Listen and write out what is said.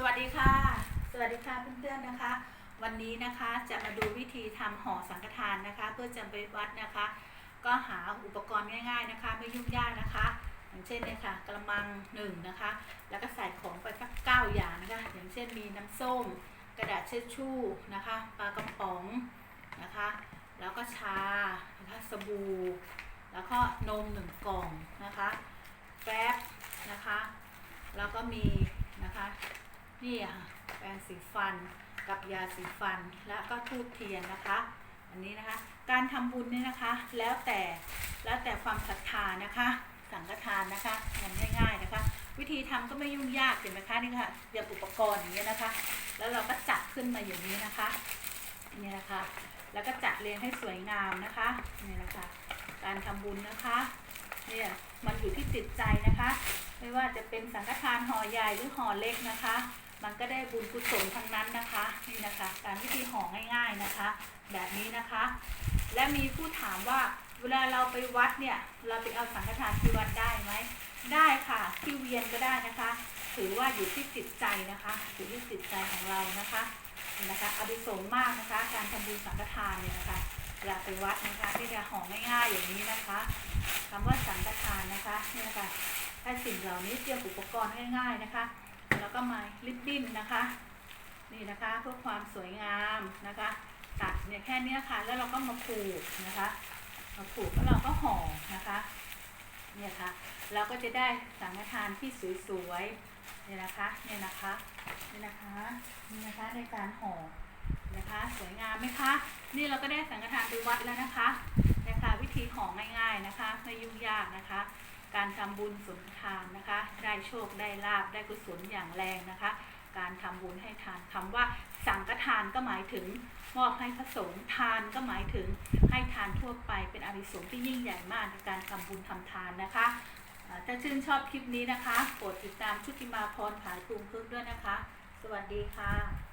สวัสดีค่ะ สวัสดีค่ะเพื่อนๆนะคะ วันนี้นะคะจะมาดูวิธีทำห่อสังฆทานนะคะ เพื่อจะไปวัดนะคะ ก็หาอุปกรณ์ง่าย ๆนะคะ ไม่ยุ่งยากนะคะอย่างเช่นเนี่ยค่ะกระมังหนึ่งนะคะ แล้วก็ใส่ของไปสักเก้าอย่างนะคะ อย่างเช่นมีน้ำส้ม กระดาษเช็ดชู่นะคะปลากระป๋องนะคะ แล้วก็ชานะคะสบู่แล้วก็นมหนึ่งกล่องนะคะแป๊บนะคะ แล้วก็มี นี่ค่ะแปรงสีฟันกับยาสีฟันแล้วก็ทูบเทียนนะคะ อันนี้นะคะ การทำบุญเนี่ยนะคะ แล้วแต่แล้วแต่ความศรัทธานะคะ สังฆทานนะคะมันง่ายๆนะคะ วิธีทำก็ไม่ยุ่งยากเห็นไหมคะนี่ค่ะเตรียมอุปกรณ์อย่างเงี้ยนะคะ แล้วเราก็จัดขึ้นมาอย่างนี้นะคะนี่นะคะ แล้วก็จัดเรียงให้สวยงามนะคะนี่นะคะ การทำบุญนะคะเนี่ยมันอยู่ที่จิตใจนะคะ ไม่ว่าจะเป็นสังฆทานห่อใหญ่หรือห่อเล็กนะคะ มันก็ได้บุญกุศลทั้งนั้นนะคะนี่นะคะ การวิธีห่อง่ายๆนะคะ แบบนี้นะคะ และมีผู้ถามว่าเวลาเราไปวัดเนี่ยเราไปเอาสังฆทานที่วัดได้ไหมได้ค่ะที่เวียนก็ได้นะคะ ถือว่าอยู่ที่จิตใจนะคะอยู่ที่จิตใจของเรานะคะนี่นะคะอดิสงมากนะคะ การทำบุญสังฆทานเนี่ยนะคะเวลาไปวัดนะคะที่จะห่อง่ายๆอย่างนี้นะคะคำว่าสังฆทานนะคะนี่นะคะถ้าสิ่งเหล่านี้เตรียมอุปกรณ์ง่ายๆนะคะ แล้วก็มาลิปบิ้นนะคะ นี่นะคะเพื่อความสวยงามนะคะ ตัดเนี่ยแค่เนี้ยค่ะ แล้วเราก็มาผูกนะคะ มาผูกแล้วเราก็ห่อนะคะ เนี่ยค่ะ เราก็จะได้สังฆทานที่สวยๆ เนี่ยนะคะ เนี่ยนะคะ นี่นะคะ นี่นะคะในการห่อนะคะ สวยงามไหมคะ นี่เราก็ได้สังฆทานไปวัดแล้วนะคะนี่ยค่ะวิธีห่อง่าย ๆนะคะไม่ยุ่งยากนะคะ การทำบุญสุนทานนะคะ ได้โชคได้ลาบได้กุศลอย่างแรงนะคะ การทำบุญให้ทานคำว่า สังฆทานก็หมายถึงมอบให้พระสงฆ์ทานก็หมายถึงให้ทานทั่วไปเป็นอานิสงส์ที่ยิ่งใหญ่มากในการทำบุญทำทานนะคะถ้าชื่นชอบคลิปนี้นะคะ โปรดติดตามชุติมาพรขายกรุงพึกษ์ด้วยนะคะ สวัสดีค่ะ